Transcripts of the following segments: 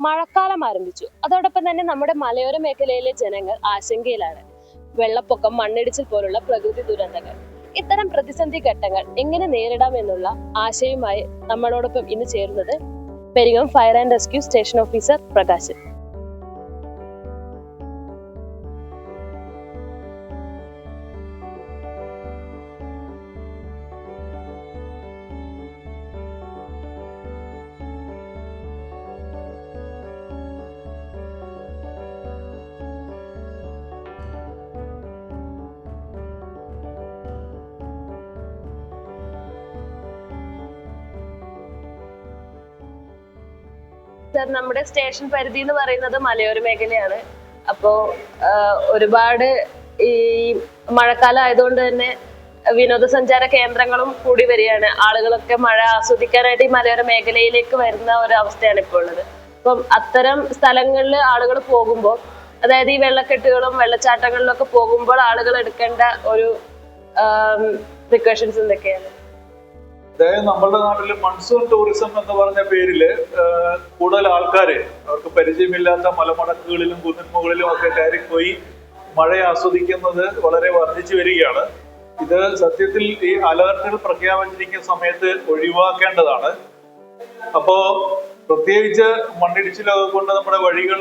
മഴക്കാലം ആരംഭിച്ചു. അതോടൊപ്പം തന്നെ നമ്മുടെ മലയോര മേഖലയിലെ ജനങ്ങൾ ആശങ്കയിലാണ്. വെള്ളപ്പൊക്കം മണ്ണിടിച്ചിൽ പോലുള്ള പ്രകൃതി ദുരന്തങ്ങൾ. ഇത്തരം പ്രതിസന്ധി ഘട്ടങ്ങൾ എങ്ങനെ നേരിടാം എന്നുള്ള ആശയവുമായി നമ്മളോടൊപ്പം ഇന്ന് ചേരുന്നത് Peringom fire and rescue station officer Prakashan. Sir നമ്മുടെ സ്റ്റേഷൻ പരിധി എന്ന് പറയുന്നത് മലയോര മേഖലയാണ്. അപ്പോ ഒരുപാട് ഈ മഴക്കാലം ആയതുകൊണ്ട് തന്നെ വിനോദസഞ്ചാര കേന്ദ്രങ്ങളും കൂടി വരികയാണ്. ആളുകളൊക്കെ മഴ ആസ്വദിക്കാനായിട്ട് ഈ മലയോര മേഖലയിലേക്ക് വരുന്ന ഒരു അവസ്ഥയാണ് ഇപ്പോൾ ഉള്ളത്. അപ്പം അത്തരം സ്ഥലങ്ങളിൽ ആളുകൾ പോകുമ്പോൾ അതായത് ഈ വെള്ളക്കെട്ടുകളും വെള്ളച്ചാട്ടങ്ങളിലൊക്കെ പോകുമ്പോൾ ആളുകൾ എടുക്കേണ്ട ഒരു പ്രിക്കോഷൻസ് എന്തൊക്കെയാണ്? അതായത് നമ്മളുടെ നാട്ടിൽ മൺസൂൺ ടൂറിസം എന്ന് പറഞ്ഞ പേരിൽ കൂടുതൽ ആൾക്കാരെ അവർക്ക് പരിചയമില്ലാത്ത മലമടക്കുകളിലും കുന്നിന്മുകളിലും ഒക്കെ കയറിപ്പോയി മഴയെ ആസ്വദിക്കുന്നത് വളരെ വർദ്ധിച്ചു വരികയാണ്. ഇത് സത്യത്തിൽ ഈ അലർട്ടുകൾ പ്രഖ്യാപിച്ചിരിക്കുന്ന സമയത്ത് ഒഴിവാക്കേണ്ടതാണ്. അപ്പോ പ്രത്യേകിച്ച് മണ്ണിടിച്ചിലൊക്കെ കൊണ്ട് നമ്മുടെ വഴികൾ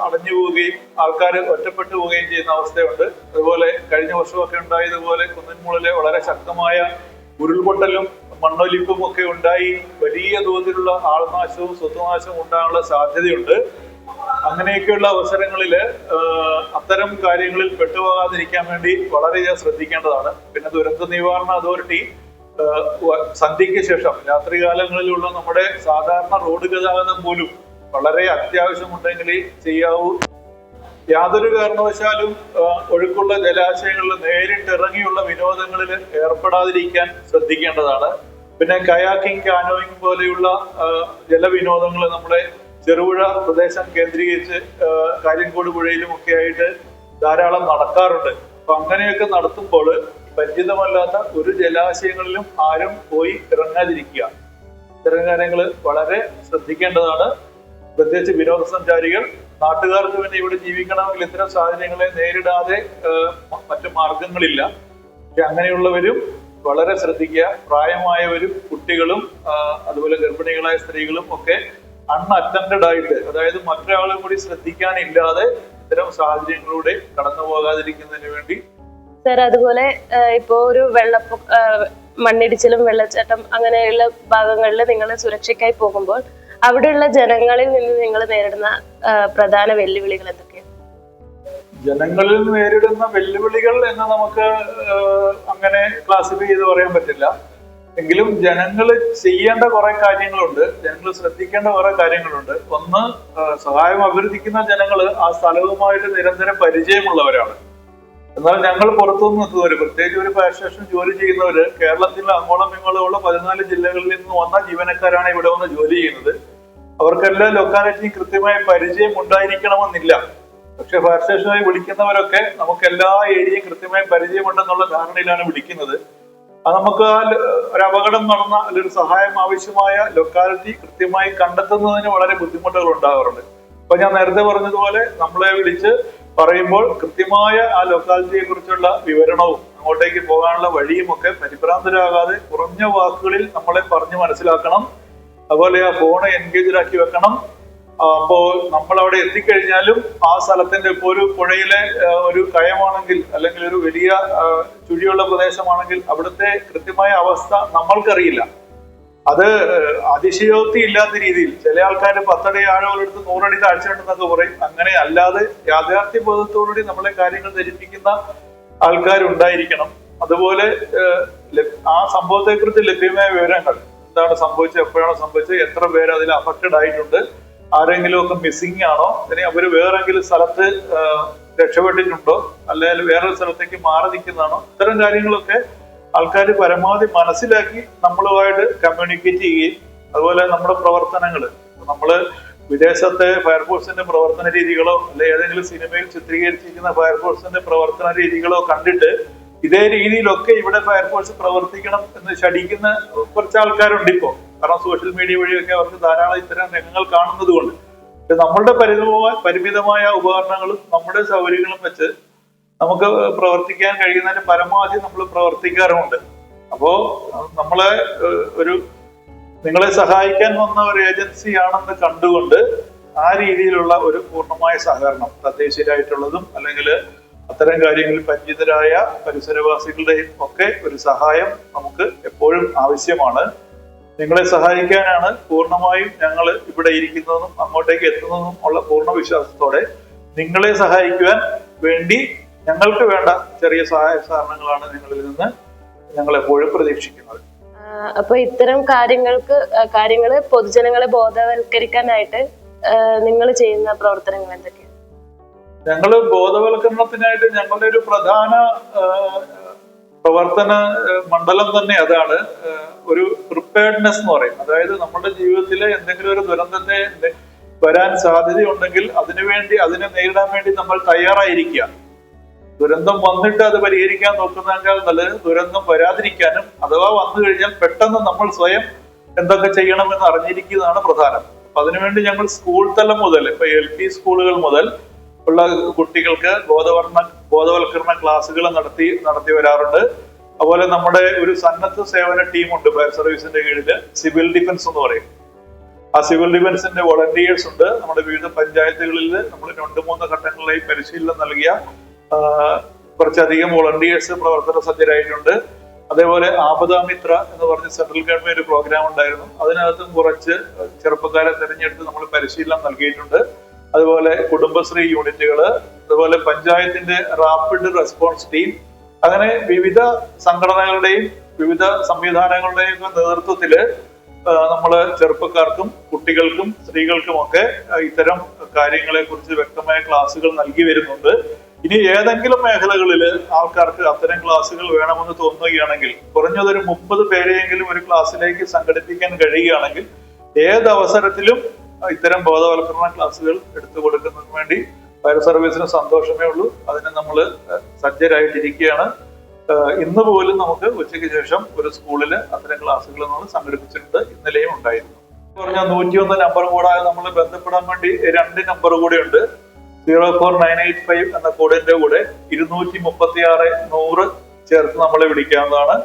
അടഞ്ഞു പോവുകയും ആൾക്കാർ ഒറ്റപ്പെട്ടു പോവുകയും ചെയ്യുന്ന അവസ്ഥയുണ്ട്. അതുപോലെ കഴിഞ്ഞ വർഷമൊക്കെ ഉണ്ടായതുപോലെ കുന്നിൻമുകളിലെ വളരെ ശക്തമായ ഉരുൾപൊട്ടലും മണ്ണൊലിപ്പും ഒക്കെ ഉണ്ടായി വലിയ തോതിലുള്ള ആൾനാശവും സ്വത്തുനാശവും ഉണ്ടാകാനുള്ള സാധ്യതയുണ്ട്. അങ്ങനെയൊക്കെയുള്ള അവസരങ്ങളിൽ അത്തരം കാര്യങ്ങളിൽ പെട്ടുപോകാതിരിക്കാൻ വേണ്ടി വളരെയധികം ശ്രദ്ധിക്കേണ്ടതാണ്. പിന്നെ ദുരന്ത നിവാരണ അതോറിറ്റി സന്ധ്യയ്ക്ക് ശേഷം രാത്രികാലങ്ങളിലുള്ള നമ്മുടെ സാധാരണ റോഡ് ഗതാഗതം പോലും വളരെ അത്യാവശ്യമുണ്ടെങ്കിൽ ചെയ്യാവൂ യാതൊരു കാരണവശാലും ഒഴുക്കുള്ള ജലാശയങ്ങളിൽ നേരിട്ട് ഇറങ്ങിയുള്ള വിനോദങ്ങളിൽ ഏർപ്പെടാതിരിക്കാൻ ശ്രദ്ധിക്കേണ്ടതാണ്. പിന്നെ കയാക്കിംഗ് കാനോയിങ് പോലെയുള്ള ജലവിനോദങ്ങൾ നമ്മുടെ ചെറുപുഴ പ്രദേശം കേന്ദ്രീകരിച്ച് കാര്യംകോട് പുഴയിലും ഒക്കെ ആയിട്ട് ധാരാളം നടക്കാറുണ്ട്. അപ്പൊ അങ്ങനെയൊക്കെ നടത്തുമ്പോൾ പരിചിതമല്ലാത്ത ഒരു ജലാശയങ്ങളിലും ആരും പോയി ഇറങ്ങാതിരിക്കുക. ഇത്തരം കാര്യങ്ങൾ വളരെ ശ്രദ്ധിക്കേണ്ടതാണ്. പ്രത്യേകിച്ച് വിനോദസഞ്ചാരികൾ നാട്ടുകാർക്ക് പിന്നെ ഇവിടെ ജീവിക്കണമെങ്കിൽ ഇത്തരം സാഹചര്യങ്ങളെ നേരിടാതെ മറ്റു മാർഗങ്ങളില്ല. പക്ഷെ അങ്ങനെയുള്ളവരും വളരെ ശ്രദ്ധിക്കുക. പ്രായമായവരും കുട്ടികളും അതുപോലെ ഗർഭിണികളായ സ്ത്രീകളും ഒക്കെ അൺഅറ്റൻഡഡ് ആയിട്ട് അതായത് മറ്റൊരാളും കൂടി ശ്രദ്ധിക്കാനില്ലാതെ ഇത്തരം സാഹചര്യങ്ങളിലൂടെ കടന്നു പോകാതിരിക്കുന്നതിന് വേണ്ടി സർ അതുപോലെ ഇപ്പോ ഒരു വെള്ളപ്പൊക്ക മണ്ണിടിച്ചിലും വെള്ളച്ചാട്ടം അങ്ങനെയുള്ള ഭാഗങ്ങളിൽ നിങ്ങൾ സുരക്ഷയ്ക്കായി പോകുമ്പോൾ അവിടെയുള്ള ജനങ്ങളിൽ നിന്ന് നിങ്ങൾ നേരിടുന്ന പ്രധാന വെല്ലുവിളികൾ എന്തൊക്കെയാണ് ജനങ്ങളിൽ നേരിടുന്ന വെല്ലുവിളികൾ എന്ന് നമുക്ക് അങ്ങനെ ക്ലാസിഫൈ ചെയ്ത് പറയാൻ പറ്റില്ല. എങ്കിലും ജനങ്ങൾ ചെയ്യേണ്ട കുറെ കാര്യങ്ങളുണ്ട്. ജനങ്ങൾ ശ്രദ്ധിക്കേണ്ട കുറെ കാര്യങ്ങളുണ്ട്. ഒന്ന് സഹായം അഭ്യർത്ഥിക്കുന്ന ജനങ്ങൾ ആ സ്ഥലവുമായിട്ട് നിരന്തരം പരിചയമുള്ളവരാണ്. എന്നാൽ ഞങ്ങൾ പുറത്തുനിന്ന് നിൽക്കുന്നവർ പ്രത്യേകിച്ച് ഒരു ഫയർ സ്റ്റേഷൻ ജോലി ചെയ്യുന്നവർ കേരളത്തിലെ അങ്ങോളം ഇങ്ങോളം ഉള്ള പതിനാല് ജില്ലകളിൽ നിന്ന് വന്ന ജീവനക്കാരാണ് ഇവിടെ വന്ന് ജോലി ചെയ്യുന്നത്. അവർക്കെല്ലാം ലൊക്കാലിറ്റിയും കൃത്യമായ പരിചയം ഉണ്ടായിരിക്കണമെന്നില്ല. പക്ഷെ ഫയർ സ്റ്റേഷനായി വിളിക്കുന്നവരൊക്കെ നമുക്ക് എല്ലാ ഏരിയയും കൃത്യമായി പരിചയമുണ്ടെന്നുള്ള ധാരണയിലാണ് വിളിക്കുന്നത്. അത് നമുക്ക് ആ ഒരു അപകടം നടന്ന അല്ലെങ്കിൽ ഒരു സഹായം ആവശ്യമായ ലൊക്കാലിറ്റി കൃത്യമായി കണ്ടെത്തുന്നതിന് വളരെ ബുദ്ധിമുട്ടുകൾ ഉണ്ടാകാറുണ്ട്. അപ്പൊ ഞാൻ നേരത്തെ പറഞ്ഞതുപോലെ നമ്മളെ വിളിച്ച് പറയുമ്പോൾ കൃത്യമായ ആ ലൊക്കാലിറ്റിയെ കുറിച്ചുള്ള വിവരണവും അങ്ങോട്ടേക്ക് പോകാനുള്ള വഴിയും ഒക്കെ പരിഭ്രാന്തരാകാതെ കുറഞ്ഞ വാക്കുകളിൽ നമ്മളെ പറഞ്ഞു മനസ്സിലാക്കണം. അതുപോലെ ആ ഫോൺ എൻഗേജ്ഡ് ആക്കി വെക്കണം. അപ്പോൾ അപ്പോ നമ്മൾ അവിടെ എത്തിക്കഴിഞ്ഞാലും ആ സ്ഥലത്തിന്റെ ഇപ്പോ ഒരു പുഴയിലെ ഒരു കയമാണെങ്കിൽ അല്ലെങ്കിൽ ഒരു വലിയ ചുഴിയുള്ള പ്രദേശമാണെങ്കിൽ അവിടുത്തെ കൃത്യമായ അവസ്ഥ നമ്മൾക്കറിയില്ല. അത് അതിശയോക്തി ഇല്ലാത്ത രീതിയിൽ ചില ആൾക്കാർ പത്തടി ആഴമുള്ളെടുത്ത് നൂറടി താഴ്ചയുണ്ടെന്നൊക്കെ പറയും. അങ്ങനെ അല്ലാതെ യാഥാർത്ഥ്യ ബോധത്തോടുകൂടി നമ്മളെ കാര്യങ്ങൾ ധരിപ്പിക്കുന്ന ആൾക്കാരുണ്ടായിരിക്കണം. അതുപോലെ ആ സംഭവത്തെക്കുറിച്ച് ലഭ്യമായ വിവരങ്ങൾ എന്താണ് സംഭവിച്ചത് എപ്പോഴാണ് സംഭവിച്ചത് എത്ര പേര് അതിൽ അഫക്റ്റഡ് ആയിട്ടുണ്ട് ആരെങ്കിലും ഒക്കെ മിസ്സിംഗ് ആണോ ഇനി അവർ വേറെങ്കിലും സ്ഥലത്ത് രക്ഷപ്പെട്ടിട്ടുണ്ടോ അല്ലെങ്കിൽ വേറൊരു സ്ഥലത്തേക്ക് മാറി നിൽക്കുന്നതാണോ ഇത്തരം കാര്യങ്ങളൊക്കെ ആൾക്കാർ പരമാവധി മനസ്സിലാക്കി നമ്മളുമായിട്ട് കമ്മ്യൂണിക്കേറ്റ് ചെയ്യുകയും അതുപോലെ നമ്മുടെ പ്രവർത്തനങ്ങൾ നമ്മൾ വിദേശത്തെ ഫയർഫോഴ്സിന്റെ പ്രവർത്തന രീതികളോ അല്ലെ ഏതെങ്കിലും സിനിമയിൽ ചിത്രീകരിച്ചിരിക്കുന്ന ഫയർഫോഴ്സിന്റെ പ്രവർത്തന രീതികളോ കണ്ടിട്ട് ഇതേ രീതിയിലൊക്കെ ഇവിടെ ഫയർഫോഴ്സ് പ്രവർത്തിക്കണം എന്ന് ശടിക്കുന്ന കുറച്ച് ആൾക്കാരുണ്ട് ഇപ്പോൾ കാരണം സോഷ്യൽ മീഡിയ വഴിയൊക്കെ അവർക്ക് ധാരാളം ഇത്തരം രംഗങ്ങൾ കാണുന്നത് കൊണ്ട് നമ്മളുടെ പരിമിതമായ പരിമിതമായ ഉപകരണങ്ങളും നമ്മുടെ സൗകര്യങ്ങളും വെച്ച് നമുക്ക് പ്രവർത്തിക്കാൻ കഴിയുന്നതിന് പരമാവധി നമ്മൾ പ്രവർത്തിക്കാറുമുണ്ട്. അപ്പോൾ നമ്മളെ ഒരു നിങ്ങളെ സഹായിക്കാൻ വന്ന ഒരു ഏജൻസിയാണെന്ന് കണ്ടുകൊണ്ട് ആ രീതിയിലുള്ള ഒരു പൂർണമായ സഹകരണം തദ്ദേശീയരായിട്ടുള്ളതും അല്ലെങ്കിൽ അത്തരം കാര്യങ്ങളിൽ പരിചിതരായ പരിസരവാസികളുടെയും ഒക്കെ ഒരു സഹായം നമുക്ക് എപ്പോഴും ആവശ്യമാണ്. നിങ്ങളെ സഹായിക്കാനാണ് പൂർണമായും ഞങ്ങൾ ഇവിടെ ഇരിക്കുന്നതും അങ്ങോട്ടേക്ക് എത്തുന്നതും ഉള്ള പൂർണ വിശ്വാസത്തോടെ നിങ്ങളെ സഹായിക്കുവാൻ വേണ്ടി ഞങ്ങൾക്ക് വേണ്ട ചെറിയ സഹായ സഹകരണങ്ങളാണ് നിങ്ങളിൽ നിന്ന് ഞങ്ങൾ എപ്പോഴും പ്രതീക്ഷിക്കുന്നത്. അപ്പൊ ഇത്തരം കാര്യങ്ങൾക്ക് കാര്യങ്ങൾ പൊതുജനങ്ങളെ ബോധവൽക്കരിക്കാനായിട്ട് നിങ്ങൾ ചെയ്യുന്ന പ്രവർത്തനങ്ങൾ എന്തൊക്കെയാണ്? ഞങ്ങൾ ബോധവൽക്കരണത്തിനായിട്ട് ഞങ്ങളുടെ ഒരു പ്രധാന പ്രവർത്തന മണ്ഡലം തന്നെ അതാണ് ഒരു പ്രിപ്പയർഡ്നെസ് എന്ന് പറയും. അതായത് നമ്മുടെ ജീവിതത്തിലെ എന്തെങ്കിലും ഒരു ദുരന്തത്തെ വരാൻ സാധ്യതയുണ്ടെങ്കിൽ അതിനുവേണ്ടി അതിനെ നേരിടാൻ വേണ്ടി നമ്മൾ തയ്യാറായിരിക്കുക. ദുരന്തം വന്നിട്ട് അത് പരിഹരിക്കാൻ നോക്കുന്നതിനേക്കാൾ നല്ലത് ദുരന്തം വരാതിരിക്കാനും അഥവാ വന്നു കഴിഞ്ഞാൽ പെട്ടെന്ന് നമ്മൾ സ്വയം എന്തൊക്കെ ചെയ്യണമെന്ന് അറിഞ്ഞിരിക്കുന്നതാണ് പ്രധാനം. അപ്പൊ അതിനുവേണ്ടി ഞങ്ങൾ സ്കൂൾ തലം മുതൽ ഇപ്പൊ എൽ പി സ്കൂളുകൾ മുതൽ ഉള്ള കുട്ടികൾക്ക് ബോധവർണ ബോധവൽക്കരണ ക്ലാസ്സുകൾ നടത്തി നടത്തി വരാറുണ്ട്. അതുപോലെ നമ്മുടെ ഒരു സന്നദ്ധ സേവന ടീമുണ്ട് ഫയർ സർവീസിന്റെ കീഴിൽ സിവിൽ ഡിഫൻസ് എന്ന് പറയും. ആ സിവിൽ ഡിഫൻസിന്റെ വോളണ്ടിയേഴ്സ് ഉണ്ട്. നമ്മുടെ വിവിധ പഞ്ചായത്തുകളിൽ നമ്മൾ രണ്ട് മൂന്ന് ഘട്ടങ്ങളിലായി പരിശീലനം നൽകിയ കുറച്ചധികം വോളണ്ടിയേഴ്സ് പ്രവർത്തന സജ്ജരായിട്ടുണ്ട്. അതേപോലെ ആപദാമിത്ര എന്ന് പറഞ്ഞ സെൻട്രൽ ഗവൺമെന്റ് ഒരു പ്രോഗ്രാം ഉണ്ടായിരുന്നു. അതിനകത്തും കുറച്ച് ചെറുപ്പക്കാരെ തെരഞ്ഞെടുത്ത് നമ്മൾ പരിശീലനം നൽകിയിട്ടുണ്ട്. അതുപോലെ കുടുംബശ്രീ യൂണിറ്റുകൾ അതുപോലെ പഞ്ചായത്തിന്റെ റാപ്പിഡ് റെസ്പോൺസ് ടീം അങ്ങനെ വിവിധ സംഘടനകളുടെയും വിവിധ സംവിധാനങ്ങളുടെയും നേതൃത്വത്തിൽ ആ, ചെറുപ്പക്കാർക്കും കുട്ടികൾക്കും സ്ത്രീകൾക്കും ഒക്കെ ഇത്തരം കാര്യങ്ങളെ കുറിച്ച് വ്യക്തമായ ക്ലാസ്സുകൾ നൽകി വരുന്നുണ്ട്. ഇനി ഏതെങ്കിലും മേഖലകളിൽ ആൾക്കാർക്ക് അത്തരം ക്ലാസ്സുകൾ വേണമെന്ന് തോന്നുകയാണെങ്കിൽ കുറഞ്ഞതൊരു മുപ്പത് പേരെയെങ്കിലും ഒരു ക്ലാസ്സിലേക്ക് സംഘടിപ്പിക്കാൻ കഴിയുകയാണെങ്കിൽ ഏത് അവസരത്തിലും ഇത്തരം ബോധവൽക്കരണ ക്ലാസ്സുകൾ എടുത്തു കൊടുക്കുന്നതിന് വേണ്ടി ഫയർ സർവീസിന് സന്തോഷമേ ഉള്ളൂ. അതിന് നമ്മൾ സജ്ജരായിട്ടിരിക്കുകയാണ്. ഇന്ന് പോലും നമുക്ക് ഉച്ചയ്ക്ക് ശേഷം ഒരു സ്കൂളിൽ അത്തരം ക്ലാസ്സുകൾ നമ്മൾ സംഘടിപ്പിച്ചിട്ടുണ്ട്. ഇന്നലെയും ഉണ്ടായിരുന്നു. പറഞ്ഞ നൂറ്റിയൊന്ന് നമ്പർ കൂടാതെ നമ്മൾ ബന്ധപ്പെടാൻ വേണ്ടി രണ്ട് നമ്പർ കൂടെ ഉണ്ട്. Zero four nine eight five എന്ന കോഡിന്റെ കൂടെ ഇരുന്നൂറ്റി മുപ്പത്തി ആറ് നൂറ് ചേർത്ത് നമ്മളെ വിളിക്കാവുന്നതാണ്.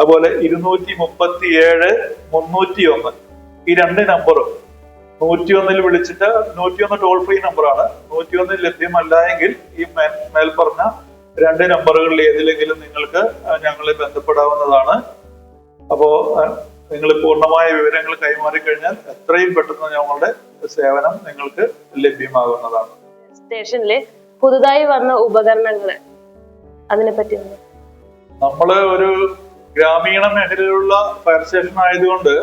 അതുപോലെ ഇരുന്നൂറ്റി മുപ്പത്തി ഏഴ് മുന്നൂറ്റി ഒന്ന് ഈ രണ്ട് നമ്പറും നൂറ്റിയൊന്നിൽ വിളിച്ചിട്ട് നൂറ്റിയൊന്ന് ടോൾ ഫ്രീ നമ്പറാണ് നൂറ്റിയൊന്നിൽ ലഭ്യമല്ല എങ്കിൽ ഈ മേൽ- മേൽപ്പറഞ്ഞ രണ്ട് നമ്പറുകളിൽ ഏതിലെങ്കിലും നിങ്ങൾക്ക് ഞങ്ങളെ ബന്ധപ്പെടാവുന്നതാണ്. അപ്പോ നിങ്ങൾ പൂർണമായ വിവരങ്ങൾ കൈമാറി കഴിഞ്ഞാൽ എത്രയും പെട്ടെന്ന് ഞങ്ങളുടെ സേവനം നിങ്ങൾക്ക് ലഭ്യമാകുന്നതാണ്. സ്റ്റേഷനിലെ പുതുതായി വന്ന ഉപകരണങ്ങൾ അതിനെ പറ്റി നമ്മൾ ഒരു ഗ്രാമീണ മേഖലയിലുള്ള ഫയർ സ്റ്റേഷൻ ആയതുകൊണ്ട്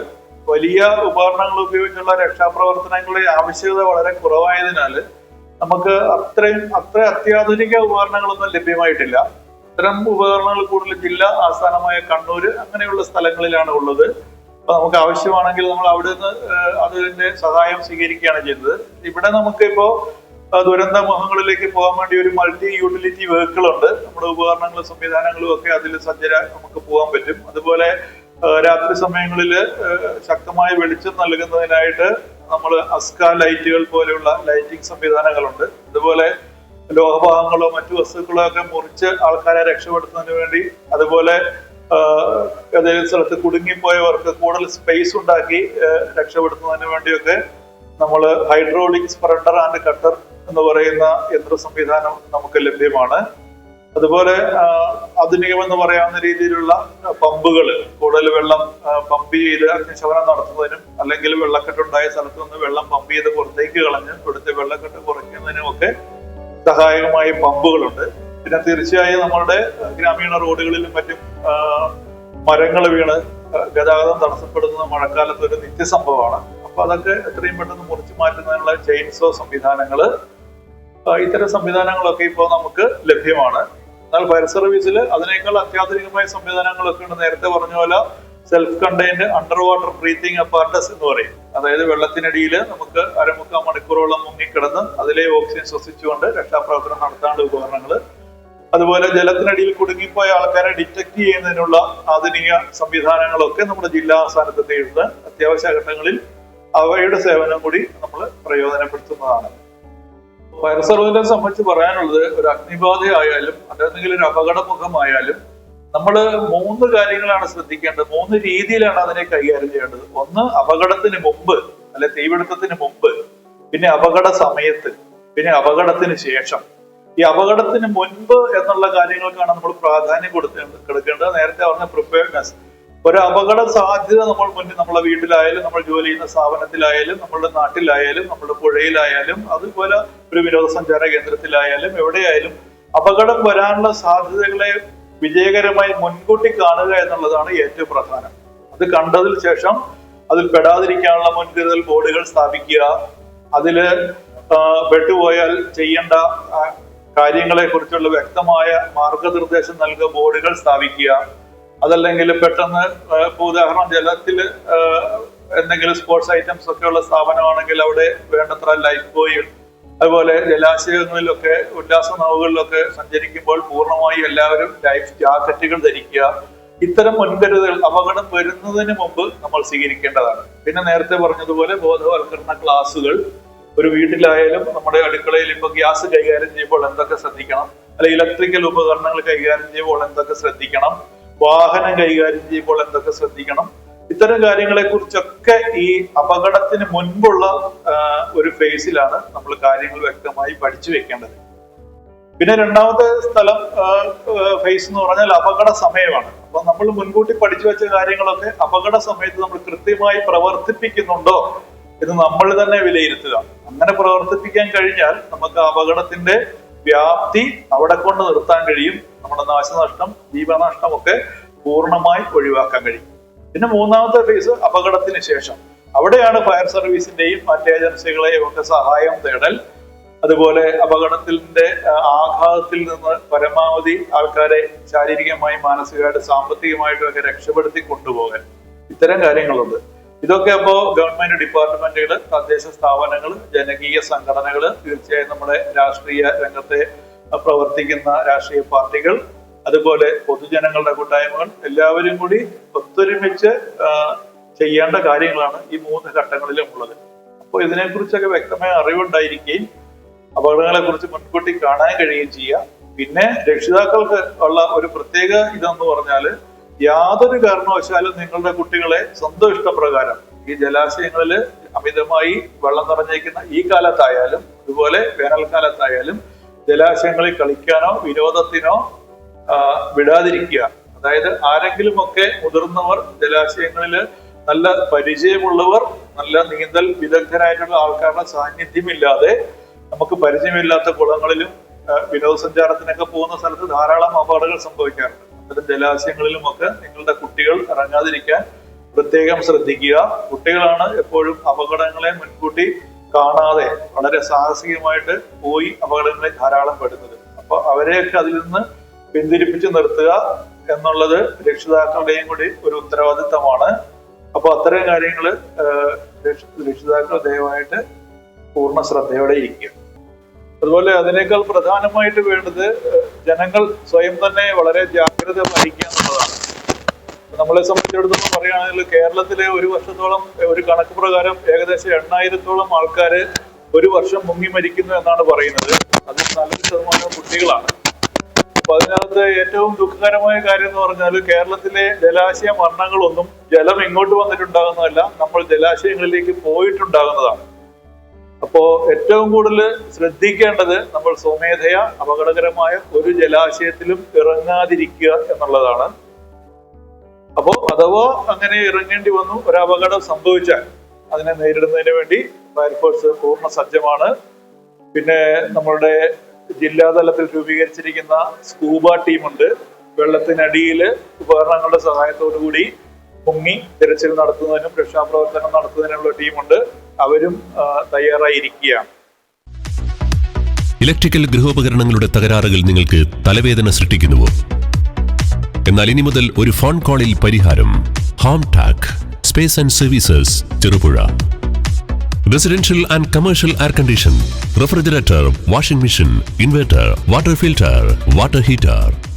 വലിയ ഉപകരണങ്ങൾ ഉപയോഗിച്ചുള്ള രക്ഷാപ്രവർത്തനങ്ങളുടെ ആവശ്യകത വളരെ കുറവായതിനാൽ നമുക്ക് അത്രയും അത്ര അത്യാധുനിക ഉപകരണങ്ങളൊന്നും ലഭ്യമായിട്ടില്ല. ഇത്തരം ഉപകരണങ്ങൾ കൂടുതൽ ജില്ലാ ആസ്ഥാനമായ കണ്ണൂർ അങ്ങനെയുള്ള സ്ഥലങ്ങളിലാണ് ഉള്ളത്. അപ്പൊ നമുക്ക് ആവശ്യമാണെങ്കിൽ നമ്മൾ അവിടെ നിന്ന് അതിന്റെ സഹായം സ്വീകരിക്കുകയാണ് ചെയ്തത് ഇവിടെ നമുക്ക് ഇപ്പോ ദുരന്ത മുഖങ്ങളിലേക്ക് പോകാൻ വേണ്ടി ഒരു മൾട്ടി യൂട്ടിലിറ്റി വെഹിക്കിൾ ഉണ്ട്. നമ്മുടെ ഉപകരണങ്ങളും സംവിധാനങ്ങളും ഒക്കെ അതിൽ സജ്ജര നമുക്ക് പോകാൻ പറ്റും. അതുപോലെ രാത്രി സമയങ്ങളിൽ ശക്തമായ വെളിച്ചം നൽകുന്നതിനായിട്ട് നമ്മൾ അസ്ക ലൈറ്റുകൾ പോലെയുള്ള ലൈറ്റിംഗ് സംവിധാനങ്ങളുണ്ട്. അതുപോലെ ലോഹഭാഗങ്ങളോ മറ്റു വസ്തുക്കളോ ഒക്കെ മുറിച്ച് ആൾക്കാരെ രക്ഷപ്പെടുത്തുന്നതിന് വേണ്ടി അതുപോലെ ഏതെങ്കിലും സ്ഥലത്ത് കുടുങ്ങിപ്പോയവർക്ക് കൂടുതൽ സ്പേസ് ഉണ്ടാക്കി രക്ഷപ്പെടുത്തുന്നതിന് വേണ്ടിയൊക്കെ നമ്മൾ ഹൈഡ്രോളിക് സ്പ്രെഡർ ആൻഡ് കട്ടർ എന്ന് പറയുന്ന യന്ത്ര സംവിധാനം നമുക്ക് ലഭ്യമാണ്. അതുപോലെ ആധുനികമെന്ന് പറയാവുന്ന രീതിയിലുള്ള പമ്പുകൾ കൂടുതൽ വെള്ളം പമ്പ് ചെയ്ത് അഗ്നിശമനം നടത്തുന്നതിനും അല്ലെങ്കിൽ വെള്ളക്കെട്ടുണ്ടായ സ്ഥലത്ത് നിന്ന് വെള്ളം പമ്പ് ചെയ്ത് പുറത്തേക്ക് കളഞ്ഞ് ഇവിടുത്തെ വെള്ളക്കെട്ട് കുറയ്ക്കുന്നതിനും ഒക്കെ സഹായകമായ പമ്പുകളുണ്ട്. പിന്നെ തീർച്ചയായും നമ്മളുടെ ഗ്രാമീണ റോഡുകളിലും മറ്റും മരങ്ങൾ വീണ് ഗതാഗതം തടസ്സപ്പെടുന്നത് മഴക്കാലത്ത് ഒരു നിത്യസംഭവമാണ്. അപ്പൊ അതൊക്കെ എത്രയും പെട്ടെന്ന് മുറിച്ചു മാറ്റുന്നതിനുള്ള ചെയിൻസോ സംവിധാനങ്ങൾ ഇത്തരം സംവിധാനങ്ങളൊക്കെ ഇപ്പോൾ നമുക്ക് ലഭ്യമാണ്. എന്നാൽ ഫയർ സർവീസിൽ അതിനേക്കാൾ അത്യാധുനികമായ സംവിധാനങ്ങളൊക്കെ ഉണ്ട്. നേരത്തെ പറഞ്ഞ പോലെ self contained under water breathing apparatus എന്ന് പറയും. അതായത് വെള്ളത്തിനടിയിൽ നമുക്ക് അരമുക്കാൽ മണിക്കൂറോളം മുങ്ങിക്കിടന്ന് അതിലെ ഓക്സിജൻ ശ്വസിച്ചുകൊണ്ട് രക്ഷാപ്രവർത്തനം നടത്താനുള്ള ഉപകരണങ്ങൾ അതുപോലെ ജലത്തിനടിയിൽ കുടുങ്ങിപ്പോയ ആൾക്കാരെ ഡിറ്റക്ട് ചെയ്യുന്നതിനുള്ള ആധുനിക സംവിധാനങ്ങളൊക്കെ നമ്മുടെ ജില്ലാ ആസ്ഥാനത്തെത്തിയിട്ടുണ്ട് അത്യാവശ്യ ഘട്ടങ്ങളിൽ അവയുടെ സേവനം കൂടി നമ്മൾ പ്രയോജനപ്പെടുത്തുന്നതാണ്. ഫയർ സർവീസിനെ സംബന്ധിച്ച് പറയാനുള്ളത് ഒരു അഗ്നിബാധയായാലും അതെന്തെങ്കിലും ഒരു അപകടമുഖമായാലും നമ്മൾ മൂന്ന് കാര്യങ്ങളാണ് ശ്രദ്ധിക്കേണ്ടത്. മൂന്ന് രീതിയിലാണ് അതിനെ കൈകാര്യം ചെയ്യേണ്ടത്. ഒന്ന് അപകടത്തിന് മുമ്പ് അല്ലെ തീപിടുത്തത്തിന് മുമ്പ് പിന്നെ അപകട സമയത്ത് പിന്നെ അപകടത്തിന് ശേഷം. ഈ അപകടത്തിന് മുൻപ് എന്നുള്ള കാര്യങ്ങൾക്കാണ് നമ്മൾ പ്രാധാന്യം കൊടുക്കേണ്ടത് കൊടുക്കേണ്ടത്. നേരത്തെ പറഞ്ഞ പ്രിപ്പയർനെസ് ഒരു അപകട സാധ്യത നമ്മൾ മുന്നിൽ നമ്മളെ വീട്ടിലായാലും നമ്മൾ ജോലി ചെയ്യുന്ന സ്ഥാപനത്തിലായാലും നമ്മളുടെ നാട്ടിലായാലും നമ്മുടെ പുഴയിലായാലും അതുപോലെ ഒരു വിനോദസഞ്ചാര കേന്ദ്രത്തിലായാലും എവിടെയായാലും അപകടം വരാനുള്ള സാധ്യതകളെ വിജയകരമായി മുൻകൂട്ടി കാണുക എന്നുള്ളതാണ് ഏറ്റവും പ്രധാനം. അത് കണ്ടതിന് ശേഷം അതിൽ പെടാതിരിക്കാനുള്ള മുൻകരുതൽ ബോർഡുകൾ സ്ഥാപിക്കുക. അതിൽ പെട്ടുപോയാൽ ചെയ്യേണ്ട കാര്യങ്ങളെ കുറിച്ചുള്ള വ്യക്തമായ മാർഗനിർദ്ദേശം നൽകുക ബോർഡുകൾ സ്ഥാപിക്കുക. അതല്ലെങ്കിൽ പെട്ടെന്ന് ഇപ്പോൾ ഇപ്പൊ ഉദാഹരണം ജലത്തിൽ എന്തെങ്കിലും സ്പോർട്സ് ഐറ്റംസ് ഒക്കെ ഉള്ള സ്ഥാപനമാണെങ്കിൽ അവിടെ വേണ്ടത്ര ലൈഫ് ബോയ് അതുപോലെ ജലാശയങ്ങളിലൊക്കെ ഉല്ലാസ നാവുകളിലൊക്കെ സഞ്ചരിക്കുമ്പോൾ പൂർണമായി എല്ലാവരും ലൈഫ് ജാക്കറ്റുകൾ ധരിക്കുക. ഇത്തരം മുൻകരുതൽ അപകടം വരുന്നതിന് മുമ്പ് നമ്മൾ സ്വീകരിക്കേണ്ടതാണ്. പിന്നെ നേരത്തെ പറഞ്ഞതുപോലെ ബോധവൽക്കരണ ക്ലാസ്സുകൾ. ഒരു വീട്ടിലായാലും നമ്മുടെ അടുക്കളയിൽ ഇപ്പൊ ഗ്യാസ് കൈകാര്യം ചെയ്യുമ്പോൾ എന്തൊക്കെ ശ്രദ്ധിക്കണം? അല്ലെ ഇലക്ട്രിക്കൽ ഉപകരണങ്ങൾ കൈകാര്യം ചെയ്യുമ്പോൾ എന്തൊക്കെ ശ്രദ്ധിക്കണം? വാഹനം കൈകാര്യം ചെയ്യുമ്പോൾ എന്തൊക്കെ ശ്രദ്ധിക്കണം? ഇത്തരം കാര്യങ്ങളെ കുറിച്ചൊക്കെ ഈ അപകടത്തിന് മുൻപുള്ള ഒരു ഫേസിലാണ് നമ്മൾ കാര്യങ്ങൾ വ്യക്തമായി പഠിച്ചു വെക്കേണ്ടത്. പിന്നെ രണ്ടാമത്തെ സ്ഥലം ഫേസ് എന്ന് പറഞ്ഞാൽ അപകട സമയമാണ്. അപ്പൊ നമ്മൾ മുൻകൂട്ടി പഠിച്ചു വെച്ച കാര്യങ്ങളൊക്കെ അപകട സമയത്ത് നമ്മൾ കൃത്യമായി പ്രവർത്തിപ്പിക്കുന്നുണ്ടോ എന്ന് നമ്മൾ തന്നെ വിലയിരുത്തുക. അങ്ങനെ പ്രവർത്തിപ്പിക്കാൻ കഴിഞ്ഞാൽ നമുക്ക് അപകടത്തിന്റെ വ്യാപ്തി അവിടെ കൊണ്ട് നിർത്താൻ കഴിയും. നമ്മുടെ നാശനഷ്ടം ജീവനഷ്ടം ഒക്കെ പൂർണമായി ഒഴിവാക്കാൻ കഴിയും. പിന്നെ മൂന്നാമത്തെ ഫേസ് അപകടത്തിന് ശേഷം. അവിടെയാണ് ഫയർ സർവീസിന്റെയും മറ്റ് ഏജൻസികളെയും ഒക്കെ സഹായം തേടൽ. അതുപോലെ അപകടത്തിന്റെ ആഘാതത്തിൽ നിന്ന് പരമാവധി ആൾക്കാരെ ശാരീരികമായും മാനസികമായിട്ടും സാമ്പത്തികമായിട്ടും ഒക്കെ രക്ഷപ്പെടുത്തി കൊണ്ടുപോകാൻ ഇത്തരം കാര്യങ്ങളുണ്ട്. ഇതൊക്കെ അപ്പോ ഗവൺമെന്റ് ഡിപ്പാർട്ട്മെന്റുകൾ തദ്ദേശ സ്ഥാപനങ്ങൾ ജനകീയ സംഘടനകൾ തീർച്ചയായും നമ്മുടെ രാഷ്ട്രീയ രംഗത്തെ പ്രവർത്തിക്കുന്ന രാഷ്ട്രീയ പാർട്ടികൾ അതുപോലെ പൊതുജനങ്ങളുടെ കൂട്ടായ്മകൾ എല്ലാവരും കൂടി ഒത്തൊരുമിച്ച് ചെയ്യേണ്ട കാര്യങ്ങളാണ് ഈ മൂന്ന് ഘട്ടങ്ങളിലും ഉള്ളത്. അപ്പോൾ ഇതിനെക്കുറിച്ചൊക്കെ വ്യക്തമായ അറിവുണ്ടായിരിക്കുകയും അപകടങ്ങളെ കുറിച്ച് മുൻകൂട്ടി കാണാൻ കഴിയുകയും ചെയ്യുക പിന്നെ രക്ഷിതാക്കൾക്ക് ഉള്ള ഒരു പ്രത്യേക ഇതെന്ന് പറഞ്ഞാൽ യാതൊരു കാരണവശാലും നിങ്ങളുടെ കുട്ടികളെ സ്വന്തം ഇഷ്ടപ്രകാരം ഈ ജലാശയങ്ങളിൽ അമിതമായി വെള്ളം നിറഞ്ഞേക്കുന്ന ഈ കാലത്തായാലും അതുപോലെ വേനൽക്കാലത്തായാലും ജലാശയങ്ങളിൽ കളിക്കാനോ വിനോദത്തിനോ വിടാതിരിക്കുക. അതായത് ആരെങ്കിലും ഒക്കെ മുതിർന്നവർ ജലാശയങ്ങളിൽ നല്ല പരിചയമുള്ളവർ നല്ല നീന്തൽ വിദഗ്ധരായിട്ടുള്ള ആൾക്കാരുടെ സാന്നിധ്യമില്ലാതെ നമുക്ക് പരിചയമില്ലാത്ത കുളങ്ങളിലും വിനോദസഞ്ചാരത്തിനൊക്കെ പോകുന്ന സ്ഥലത്ത് ധാരാളം അപകടങ്ങൾ സംഭവിക്കാറുണ്ട്. അത്തരം ജലാശയങ്ങളിലും ഒക്കെ നിങ്ങളുടെ കുട്ടികൾ ഇറങ്ങാതിരിക്കാൻ പ്രത്യേകം ശ്രദ്ധിക്കുക. കുട്ടികളാണ് എപ്പോഴും അപകടങ്ങളെ മുൻകൂട്ടി കാണാതെ വളരെ സാഹസികമായിട്ട് പോയി അപകടങ്ങളെ ധാരാളം പെടുന്നത്. അപ്പൊ അവരെയൊക്കെ അതിൽ നിന്ന് പിന്തിരിപ്പിച്ച് നിർത്തുക എന്നുള്ളത് രക്ഷിതാക്കളുടെയും കൂടി ഒരു ഉത്തരവാദിത്തമാണ്. അപ്പൊ അത്തരം കാര്യങ്ങൾ രക്ഷിതാക്കൾ ദയവായിട്ട് പൂർണ ശ്രദ്ധയോടെ ഇരിക്കുക. അതുപോലെ അതിനേക്കാൾ പ്രധാനമായിട്ട് വേണ്ടത് ജനങ്ങൾ സ്വയം തന്നെ വളരെ ജാഗ്രത വഹിക്കുക എന്നുള്ളതാണ്. നമ്മളെ സംബന്ധിച്ചിടത്തോളം പറയുകയാണെങ്കിൽ കേരളത്തിലെ ഒരു വർഷത്തോളം ഒരു കണക്ക് പ്രകാരം ഏകദേശം എണ്ണായിരത്തോളം ആൾക്കാർ ഒരു വർഷം മുങ്ങി മരിക്കുന്നു എന്നാണ് പറയുന്നത്. അതിൽ നല്ലൊരു ശതമാനം കുട്ടികളാണ്. അപ്പൊ അതിനകത്ത് ഏറ്റവും ദുഃഖകരമായ കാര്യം എന്ന് പറഞ്ഞാൽ കേരളത്തിലെ ജലാശയ മരണങ്ങളൊന്നും ജലം ഇങ്ങോട്ട് വന്നിട്ടുണ്ടാകുന്നതല്ല നമ്മൾ ജലാശയങ്ങളിലേക്ക് പോയിട്ടുണ്ടാകുന്നതാണ്. അപ്പോ ഏറ്റവും കൂടുതൽ ശ്രദ്ധിക്കേണ്ടത് നമ്മൾ സ്വമേധയ അപകടകരമായ ഒരു ജലാശയത്തിലും ഇറങ്ങാതിരിക്കുക എന്നുള്ളതാണ്. അപ്പോൾ അഥവാ അങ്ങനെ ഇറങ്ങേണ്ടി വന്നു ഒരു അപകടം സംഭവിച്ചാൽ അതിനെ നേരിടുന്നതിന് വേണ്ടി ഫയർഫോഴ്സ് പൂർണ സജ്ജമാണ്. പിന്നെ നമ്മളുടെ ജില്ലാതലത്തിൽ രൂപീകരിച്ചിരിക്കുന്ന സ്കൂബ ടീമുണ്ട്. വെള്ളത്തിനടിയിൽ ഉപകരണങ്ങളുടെ സഹായത്തോടു കൂടി മുങ്ങി തിരച്ചിൽ നടത്തുന്നതിനും രക്ഷാപ്രവർത്തനം നടത്തുന്നതിനുള്ള ടീമുണ്ട്. അവരും തയ്യാറായിരിക്കുകയാണ്. ഇലക്ട്രിക്കൽ ഗൃഹോപകരണങ്ങളുടെ തകരാറുകൾ നിങ്ങൾക്ക് തലവേദന സൃഷ്ടിക്കുന്നുവോ? എന്നാൽ ഇനി മുതൽ ഒരു ഫോൺ കോളിൽ പരിഹാരം. Home tac space and services Cherupuzha. Residential and commercial air condition refrigerator washing machine inverter water filter water heater